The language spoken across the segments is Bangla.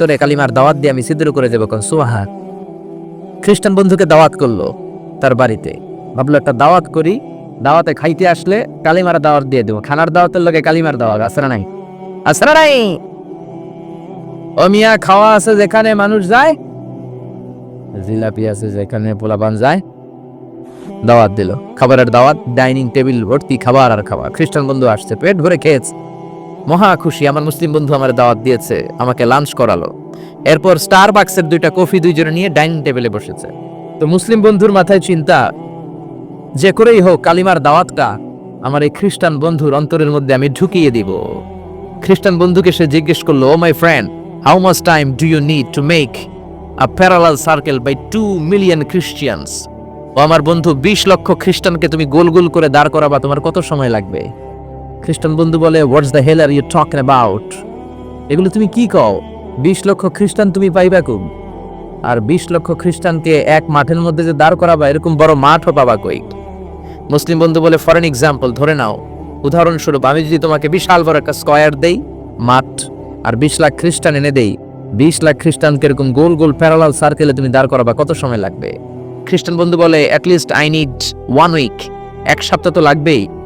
তোরে কালিমার দাওয়াত দিয়ে আমি সিদ্ধ করে দেবো কোন সুহাা খ্রিস্টান বন্ধুকে দাওয়াত করল তার বাড়িতে। ভাবলো একটা দাওয়াত করি, দাওয়াতে খাইতে আসলে কালিমার দাওয়াত দিয়ে দেবো। খানার দাওয়াতের লোকে কালিমার দাওয়াত আসরা নাই? আসরা নাই? ও মিয়া, খাওয়া আছে যেখানে মানুষ যায়, জিলাপি আছে যেখানে পোলাপান যায়। দাওয়াত দিল। খাবারের দাওয়াত, ডাইনিং টেবিল, ভর্তি খাবার আর খাবার খ্রিস্টান বন্ধু আসছে, পেট ভরে খেয়েছে। মহা খুশি, আমার মুসলিম বন্ধু আমার দাওয়াত দিয়েছে, আমাকে লাঞ্চ করালো। এরপর স্টার বাক্সের দুইটা কফি দুইজনে নিয়ে ডাইনিং টেবিলে বসেছে। তো মুসলিম বন্ধুর মাথায় চিন্তা, যে করেই হোক, কালিমার দাওয়াতটা আমার এই খ্রিস্টান বন্ধুর অন্তরের মধ্যে আমি ঢুকিয়ে দিব। খ্রিস্টান বন্ধুকে সে জিজ্ঞেস করল ও my friend how much time do you need to make a parallel circle by two million Christians ও, আমার বন্ধু, বিশ লক্ষ খ্রিস্টানকে তুমি গোল গোল করে দাঁড় করাবা, তোমার কত সময় লাগবে? খ্রিস্টান বন্ধু বলে what's the hell are you talk about এগুলো তুমি কি কও? বিশ লক্ষ খ্রিস্টান তুমি পাইবা কুম আর বিশ লক্ষ খ্রিস্টানকে এক মাঠের মধ্যে যে দাঁড় করাবা, এরকম বড় মাঠও পাবা কই? মুসলিম বন্ধু বলে ফর এন এক্সাম্পল ধরে নাও। উদাহরণস্বরূপ, আমি যদি তোমাকে বিশাল বড় একটা স্কয়ার দেই, মাঠ, আর বিশ লাখ খ্রিস্টান এনে দেই, বিশ লাখ খ্রিস্টানকে এরকম গোল গোল প্যারালাল সার্কেলে তুমি দাঁড় করাবা, কত সময় লাগবে? খ্রিস্টান বন্ধু বলে at least I need one week এক সপ্তাহ তো লাগবেই।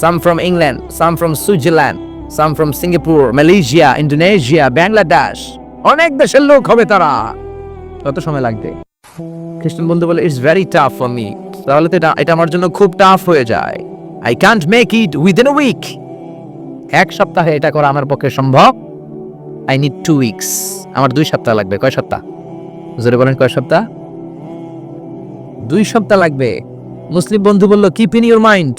some from England, some from Switzerland, some from Singapore, Malaysia, Indonesia, Bangladesh. অনেক দেশের লোক হবে তারা। কত সময় লাগবে। খ্রিস্টান বন্ধু বলে it's very tough for me তাহলে তো এটা- আমার জন্য খুব টাফ হয়ে যায়। I can't make it within a week এক সপ্তাহে এটা করা আমার পক্ষে সম্ভব। আই নিড টু উইকস আমার দুই সপ্তাহ লাগবে। কয় সপ্তাহ? জোরে বলেন কয় সপ্তাহ? দুই সপ্তাহ লাগবে। মুসলিম বন্ধু বলল কিপ ইন ইউর মাইন্ড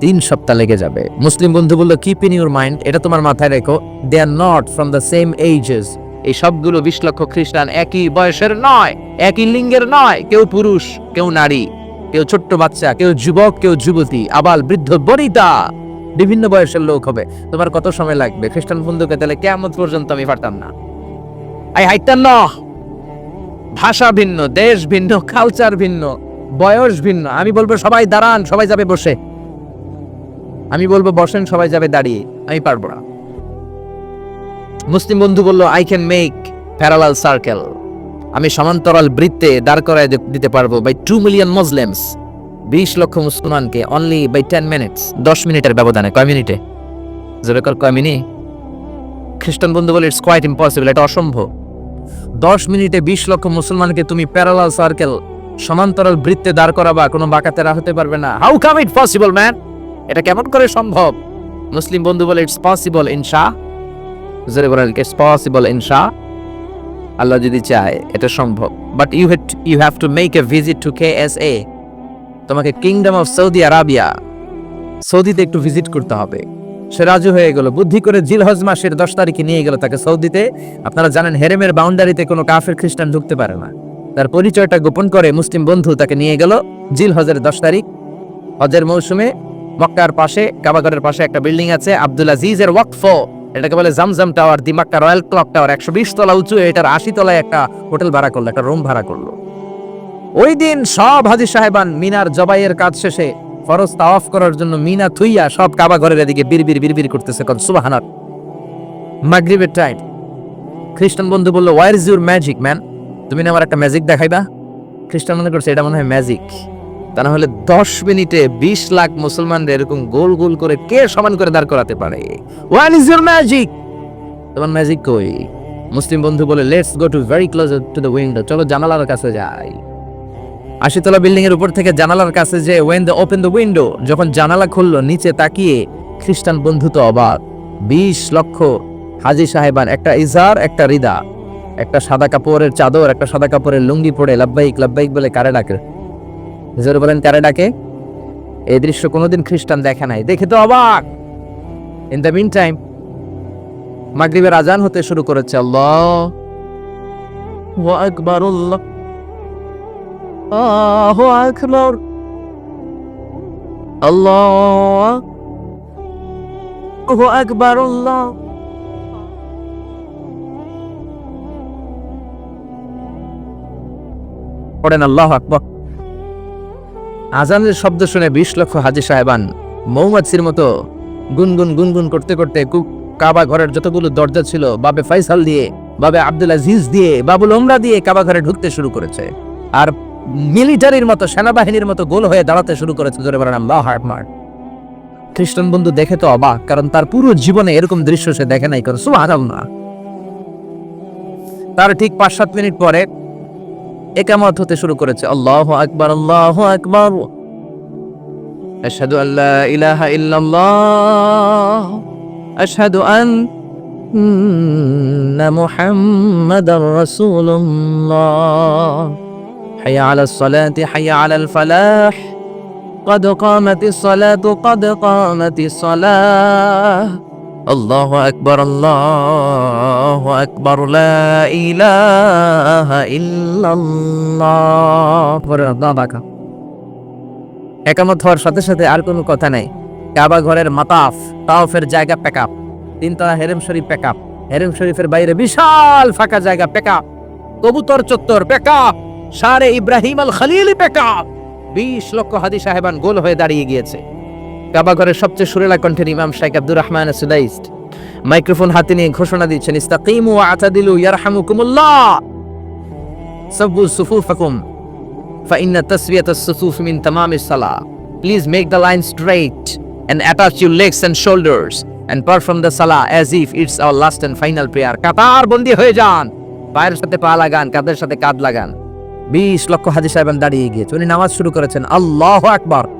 তিন সপ্তাহ লেগে যাবে। মুসলিম বন্ধু বলল কিপ ইন ইউর মাইন্ড এটা তোমার মাথায় রেখো they are not from the same ages এই সবগুলো বিশ লক্ষ খ্রিস্টান একই বয়সের নয়, একই লিঙ্গের নয়, কেউ পুরুষ, কেউ নারী, কেউ ছোট্ট বাচ্চা, কেউ যুবক, কেউ যুবতী, আবাল বৃদ্ধ, বনিতা। বিভিন্ন বয়সের লোক হবে। তোমার কত সময় লাগবে? খ্রিস্টান বন্ধুকে তাহলে কেমন পর্যন্ত আমি পারতাম না। আই হাইতাম না। ভাষা ভিন্ন, দেশ ভিন্ন কালচার ভিন্ন, বয়স ভিন্ন। আমি বলব, সবাই দাঁড়ান, সবাই যাবে বসে। আমি বলব, বসেন, সবাই যাবে দাঁড়িয়ে। আমি পারব না। মুসলিম বন্ধু বলল I can make parallel circle আমি সমান্তরাল বৃত্তে দাঁড় করায় দিতে পারব। বাই টু মিলিয়ন মুসলিমস বিশ লক্ষ মুসলমানকে অনলি বাই টেন মিনিটস দশ মিনিটের ব্যবধানে। কয় মিনিটে? জোরে কর, কয় খ্রিস্টান বন্ধু বলে ইটস কোয়াইট ইম্পসিবল এটা অসম্ভব। দশ মিনিটে বিশ লক্ষ মুসলমানকে তুমি প্যারালাল সার্কেল সমান্তরাল বৃত্তে দাঁড় করাবা, কোনো বাঁকাতেরা হতে পারবে না। How come it possible man এটা কেমন করে সম্ভব? মুসলিম বন্ধু বলে ইটস পসিবল ইনশা। জোরে বলেন ইটস পসিবল ইনশা। আল্লাহ যদি চায়, এটা সম্ভব। But you have you have to make a visit to K S A তোমাকে কিংডম অফ সৌদি আরাবিয়া সৌদিতে একটু ভিজিট করতে হবে। সে রাজু হয়ে গেল। বুদ্ধি করে জিল জিলহজ মাসের দশ তারিখে নিয়ে গেল তাকে সৌদিতে আপনারা জানেন, হেরেমের বাউন্ডারিতে কোনো কাফের খ্রিস্টান ঢুকতে পারে না। তার পরিচয়টা গোপন করে মুসলিম বন্ধু তাকে নিয়ে গেল জিল হজের দশ তারিখ। হজের মৌসুমে মক্কার পাশে, কাবাগরের পাশে একটা বিল্ডিং আছে, আব্দুল আজিজের ওয়াকফ। এটাকে বলে Zamzam tower the Mecca royal clock tower একশো বিশ তলা উঁচু, এটার আশি তলায় একটা হোটেল ভাড়া করল, একটা রুম ভাড়া করল। ওই দিন সব হাজি সাহেবান মিনার জবাইয়ের কাজ শেষে ফরজ তাওয়াফ করার জন্য মিনা থুইয়া সব কাবা ঘরের এদিকে বিড়বির বিড়বির করতেছে কত সুবাহানার মাগরিবের টাইম খ্রিস্টান বন্ধু বলল where is your magic man তুমি না আমার একটা ম্যাজিক দেখাইবা? খ্রিস্টান মনে করছে, এটা মনে হয় ম্যাজিক তা না হলে দশ মিনিটে বিশ লাখ মুসলমানদের এরকম গোল গোল করে কে সমান করে দাঁড় করাতে পারে? ওয়ান ইজ ইউর ম্যাজিক তোমার ম্যাজিক কই? মুসলিম বন্ধু বলে let's go to very close to the window চলো জানালার কাছে যাই। আশিতলা বিল্ডিং এর উপর থেকে জানালার কাছে যে when the open the window যখন জানালা খুললো, নিচে তাকিয়ে খ্রিস্টান বন্ধু তো অবাক। বিশ লক্ষ হাজি সাহেবান, একটা ইজার একটা রিদা। একটা সাদা কাপড়ের চাদর, একটা সাদা কাপড়ের লুঙ্গি পরে লাব্বাইক লাব্বাইক বলে কারে ডাকে? হুজুর বলেন কারে ডাকে? এই দৃশ্য কোনোদিন খ্রিস্টান দেখে নাই। দেখে তো অবাক। ইন দ্য মিন টাইম মাগরিবের আজান হতে শুরু করেছে আল্লাহ। আকবার আল্লাহ আকবার। আল্লাহ আকবার আল্লাহ। পড়েন আল্লাহ আকবর। আজানের শব্দ শুনে বিশ লক্ষ হাজি সাহেবান মৌমাছির মতো গুনগুন গুনগুন করতে করতে কাবা ঘরের যতগুলো দরজা ছিল, বাবে ফাইসাল দিয়ে, বাবে আব্দুল আজিজ দিয়ে, বাবুল ওমরা দিয়ে কাবা ঘরে ঢুকতে শুরু করেছে। আর মিলিটারির মতো, সেনাবাহিনীর মতো গোল হয়ে দাঁড়াতে শুরু করেছে জোরে বলেন আল্লাহ আকবার। খ্রিস্টান বন্ধু দেখে তো অবাক, কারণ তার পুরো জীবনে এরকম দৃশ্য সে দেখে নাই, কারণ সুবহানাল্লাহ। তার ঠিক পাঁচ সাত মিনিট পরে একামত হতে শুরু করেছে আল্লাহ আকবার আল্লাহ আকবার আশহাদু আল্লা ইলাহা ইল্লাল্লাহ আশহাদু আন্না মুহাম্মাদার রাসূলুল্লাহ হাইয়া আলাস সালাতি হাইয়া আলাল ফালাহ قد قامت الصلاة قد قامت الصلاة আল্লাহ আকবর আল্লাহ আকবর একামত হওয়ার সাথে সাথে আর কোনো কথা নেই। কাবা ঘরের মাতাফ, তাওফের জায়গা প্যাক আপ তিনতলা হেরেম শরীফ প্যাক আপ হেরেম শরীফের বাইরে বিশাল ফাঁকা জায়গা প্যাক আপ কবুতর চত্বর প্যাক আপ সারে Ibrahim al Khalil pack up বিশ লক্ষ হাদি সাহেবান গোল হয়ে দাঁড়িয়ে গিয়েছে। কাবাঘরের সবচেয়ে সুরেলা কণ্ঠের ইমাম শাইক আব্দুর রহমান মাইক্রোফোন হাতে নিয়ে ঘোষণা দিচ্ছেন সুফুফ মিন please make the line legs and shoulders and perform the salah as if it's our last and final prayer কাতার বন্দী হয়ে যান। পায়ের সাথে পা লাগান কাদের সাথে কাঁধ লাগান। বিশ লক্ষ হাজি সাহেবান দাঁড়িয়ে গিয়েছে। উনি নামাজ শুরু করেছেন, আল্লাহ আকবার।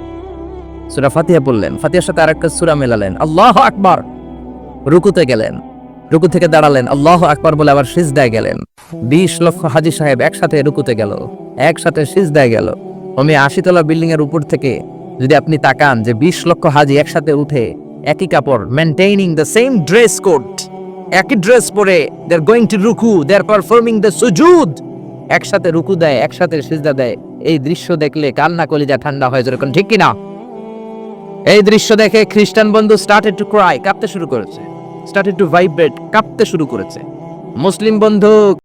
সূরা ফাতিহা পড়লেন। ফাতিহার সাথে আরেকটা সূরা মেলালেন। আল্লাহু আকবার! রুকুতে গেলেন। রুকু থেকে দাঁড়ালেন। আল্লাহ আকবার বলে আবার সিজদায় গেলেন। বিশ লক্ষ হাজি সাহেব একসাথে রুকুতে গেল। একসাথে সিজদায় গেল। আমি আশিতলা বিল্ডিং এর উপর থেকে যদি আপনি তাকান যে বিশ লক্ষ হাজি একসাথে উঠে একই কাপড় maintaining the same dress code একই ড্রেস পরে দে আর গোয়িং টু রুকু দে আর পারফর্মিং দ্য সুজুদ একসাথে রুকু দেয়, একসাথে সিজদা দেয়। এই দৃশ্য দেখলে কান্না কলিজা ঠান্ডা হয় যেরকম, ঠিক কিনা? এই দৃশ্য দেখে খ্রিস্টান বন্ধু স্টার্টেড টু ক্রাই কাঁপতে শুরু করেছে। স্টার্টেড টু ভাইব্রেট কাঁপতে শুরু করেছে। মুসলিম বন্ধু